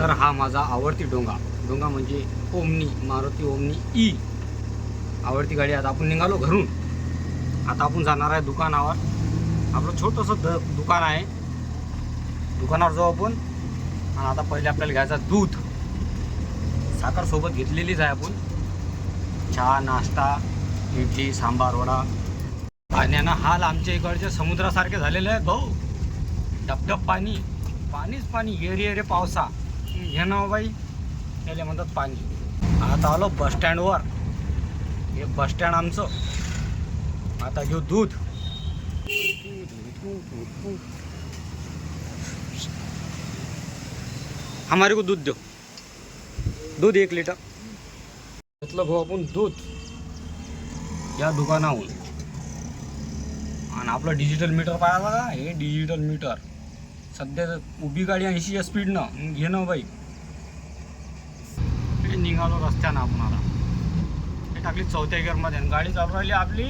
तर हा माझा आवडती डोंगा. डोंगा म्हणजे ओमनी मारुती ओमनी ई. आवडती गाडी. आता आपण निघालो घरून. आता आपण जाणार आहे दुकानावर. आपलं छोटंसं द दुकान आहे. दुकानावर जाऊ आपण. आणि आता पहिले आपल्याला घ्यायचं दूध. साखर सोबत घेतलेलीच आहे आपण. चहा नाश्ता इडली सांबार वडा. पाण्यानं हाल आमच्या इकडचे समुद्रासारखे झालेले आहेत भाऊ. डबडब पाणी. पाणीच पाणी. येरे एरे पावसा. हे ना बाई याला म्हणतात पाणी आता आलो बस स्टँडवर हे बस स्टँड आमचं. आता घेऊ दूध. हमारे को दूध दो. दूध एक लिटर घेतलं भाऊ आपण दूध. या दुकानाहून. आणि आपलं डिजिटल मीटर पाहायला का हे डिजिटल मीटर सध्या तर उभी गाडी ऐंशी या स्पीडनं घेणं बाईक बाई. हे निघालो रस्त्यानं आपण हे टाकली चौथ्या गिअरमध्ये आणि गाडी चालू राहिली आपली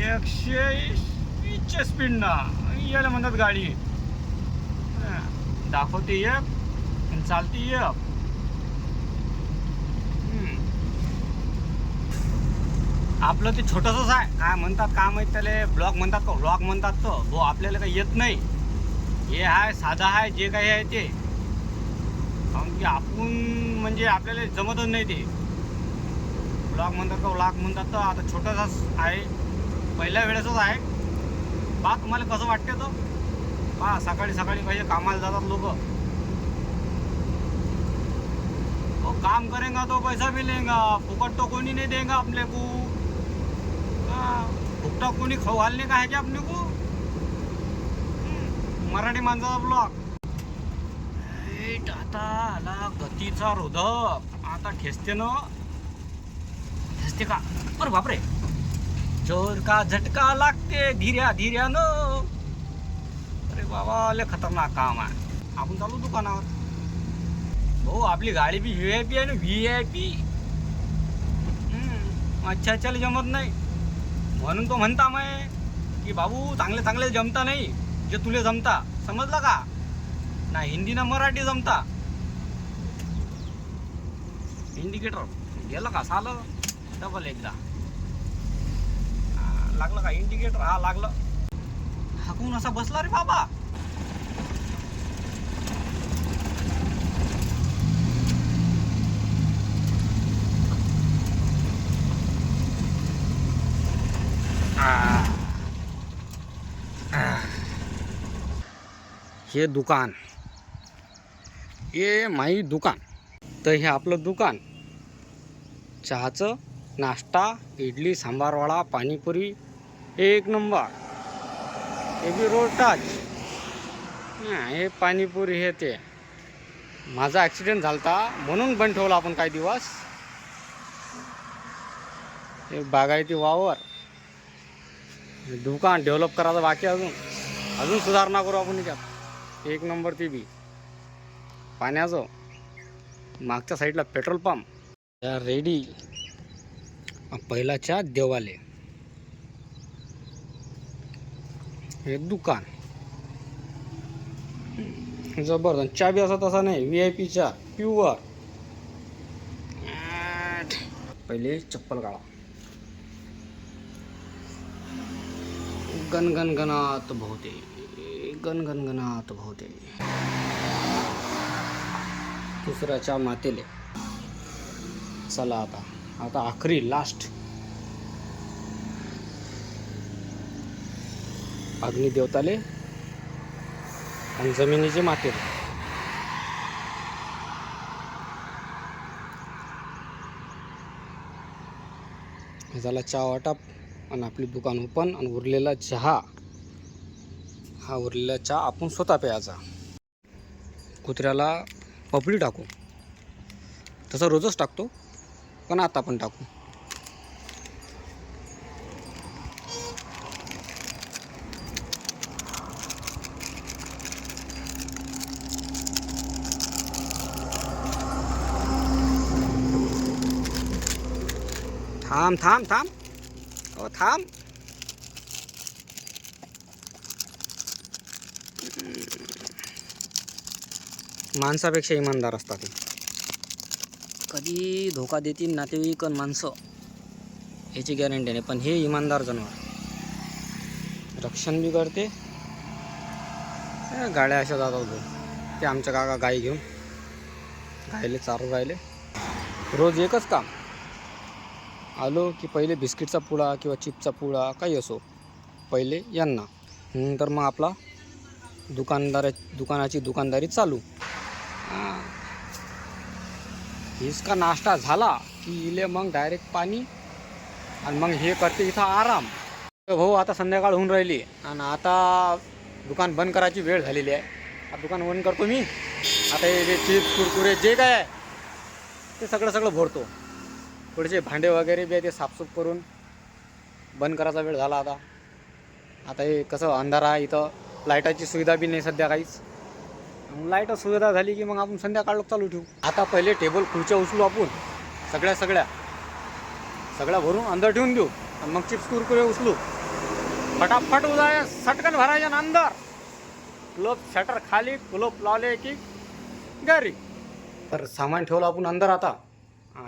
एकशे वीसच्या स्पीडनं यायला म्हणतात गाडी. दाखवते एक आणि चालते एक. आपलं ते छोटंसंच आहे. काय म्हणतात काय माहीत त्याला? ब्लॉग म्हणतात का? ब्लॉक म्हणतात तो. हो आपल्याला काही येत नाही. हे आहे साधा आहे जे काही आहे ते. कारण की आपण म्हणजे आपल्याला जमतच नाही ते. ब्लॉग म्हणतात का ब्लॉग म्हणतात तर आता छोटासाच आहे. पहिल्या वेळेसच आहे. बा तुम्हाला कसं वाटते तो? पहा सकाळी सकाळी पाहिजे कामाला जातात लोक. वो काम करेगा तो पैसा भी लेगा. फुकट तो कोणी नहीं देगा अपने को फुकटा कोणी खवालने का है क्या अपने को मराठी माणसाचा ब्लॉग आता आला गतीचा रोधक. आता ठेचते ना. खेचते का? बरं बापरे. जोर का झटका लागते धीर्या धीर्यानं अरे बाबा लय खतरनाक काम आहे. आपण चालू दुकानावर. हो आपली गाडी बी व्ही आय पी आहे ना व्ही आय पी अच्छा अच्छा जमत नाही. म्हणून तो म्हणता मग की बाबू चांगले चांगले जमता नाही. जे तुले जमता समजलं का? ना हिंदी ना मराठी जमता. इंडिकेटर गेलं का सालं? डबल एकदा. लागलं का इंडिकेटर हा लागलं. हाकून असा बसला रे बाबा? हे दुकान. हे माई दुकान. तर हे आपलं दुकान. चहाचं नाश्ता इडली सांबारवाडा पाणीपुरी एक नंबर. हे बी रोड टाच हे पाणीपुरी हे ते. माझा ॲक्सिडेंट झाला होता म्हणून बंद ठेवला आपण काही दिवस. हे बागायती वावर. दुकान डेव्हलप करायचं बाकी अजून. अजून सुधारणा करू आपण याच्यात. एक नंबर ती बी. पाण्याचं. मागच्या साईडला पेट्रोल पंप. रेडी. पहिलाच्या देवाले. हे दुकान. जबरदस्त. चाबी असा तसा नाही. व्ही आय पीच्या प्युअर पहिले चप्पल काढा. गण गण गणात भोवते. दुसऱ्याच्या मातेले. चला आता आता आखरी लास्ट अग्निदेवताले आणि जमिनीचे मातेले. झाला चहा वाटप आणि आपली दुकान ओपन आणि उरलेला चहा. हा उरलेला चहा आपण स्वतः प्यायचा. कुत्र्याला पपडी टाकू. तसं रोजच टाकतो पण आता पण टाकू. थांब थांब थांब. थांब. माणसापेक्षा इमानदार असतात कधी धोका देतील नातेवाईक आणि माणसं याची गॅरंटी नाही. पण हे इमानदार जनावर. रक्षण बी करते गाड्या अशा जातात भाऊ ते आमच्या काका गाई घेऊन. गायले चारू राहिले. रोज एकच काम. आलो की पहिले बिस्किटचा पुडा किंवा चिपचा पुडा काही असो. पहिले यांना. नंतर मग आपला दुकानदार दुकानाची दुकानदारी चालू. इसका नाश्ता झाला की इले मग डायरेक्ट पाणी आणि मग हे करते इथं आराम. भाऊ आता संध्याकाळ होऊन राहिली आणि आता दुकान बंद करायची वेळ झालेली आहे. आता दुकान बंद करतो मी. आता हे जे चिप्स कुरकुरे जे काय आहे ते सगळं सगळं भरतो. थोडेसे भांडे वगैरे बी आहे ते साफसूफ करून बंद करायचा वेळ झाला आता. आता हे कसं अंधार आहे इथं. लाईटाची सुविधा बी नाही सध्या काहीच। लाइट सुविधा झाली की मग आपण संध्याकाळ चालू ठेवू। आता पहिले टेबल खुर्च्या उचलू आपण सगळ्या सगळ्या. सगळ्या भरून अंदर ठेवून देऊ आणि मग चिप्स कुरकुरे उचलू. फटाफट उद्या सटकन भरायच्या ना अंदर. क्लोप शटर खाली क्लोप लावले की घरी. तर सामान ठेवलं आपण अंदर आता.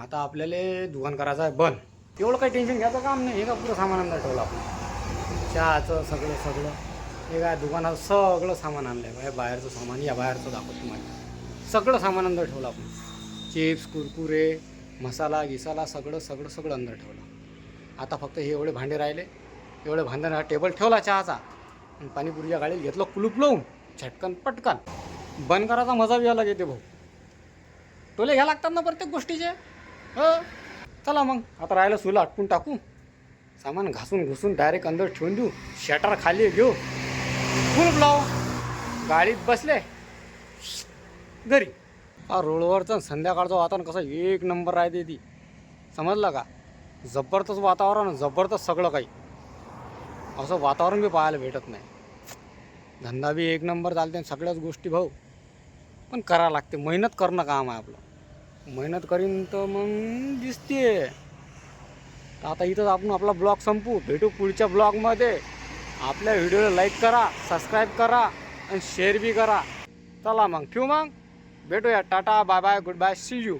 आता आपल्याला दुकान करायचं आहे बंद. एवढं काही टेन्शन घ्यायचं काम नाही. हे का पुरं सामान अंदर ठेवलं आपण? चहाचं सगळं सगळं. हे काय दुकानात सगळं सामान आणलं आहे हे बाहेरचं सामान या बाहेरचं दाखवतो तुम्हाला. सगळं सामान अंदर ठेवलं आपण. चिप्स कुरकुरे मसाला गिसाला सगळं सगळं सगळं अंदर ठेवलं. आता फक्त हे एवढे भांडे राहिले. एवढे भांडे हा टेबल ठेवला चहाचा. आणि पाणीपुरीच्या गाडीत घेतलं कुलूप लावून झटकन पटकन. बंद करायचा मजा बी अलग येते भाऊ. टोले घ्या लागतात ना प्रत्येक गोष्टीचे? हो? चला मग आता राहिलं सुला आटपून टाकू. सामान घासून घुसून डायरेक्ट अंदर ठेवून देऊ. शटर खाली घेऊ. फुल लाव गाडीत बसले. घरी. हा रोडवरचं संध्याकाळचं वातावरण कसं एक नंबर राहते ती. समजलं का? जबरदस्त वातावरण जबरदस्त सगळं काही. असं वातावरण बी पाहायला भेटत नाही. धंदा बी एक नंबर चालते आणि सगळ्याच गोष्टी भाऊ. पण करा लागते. मेहनत करणं काम आहे आपलं. मेहनत करीन तर मग दिसते. आता इथंच आपण आपला ब्लॉग संपू भेटू पुढच्या ब्लॉगमध्ये. आपल्या व्हिडिओला लाईक करा सबस्क्राईब करा आणि शेअर बी करा. चला मग ठेवू मग? भेटूया. Tata bye bye goodbye see you.